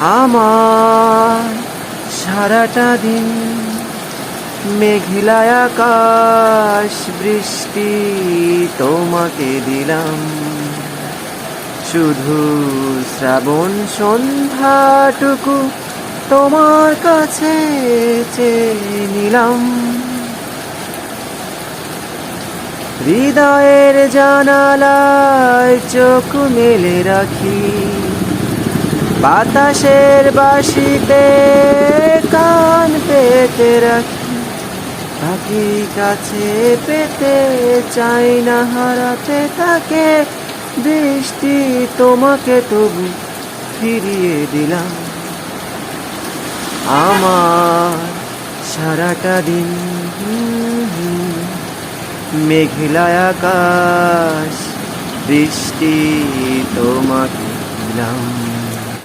আমার সারাটা দিন মেঘলা আকাশ বৃষ্টি তোমাকে দিলাম। শুধু শ্রাবণ সন্ধ্যাটুকু তোমার কাছে চেয়ে নিলাম। হৃদয়ের জানালায় চোখ মেলে রাখি। বাতাসের বাসিতে কান পেতে রাখি। তাকে কাছে পেতে চাই না, হারাতে তাকে দৃষ্টি তোমাকে তবু ফিরিয়ে দিলাম। আমার সারাটা দিন মেঘলা আকাশ বৃষ্টি তোমাকে দিলাম।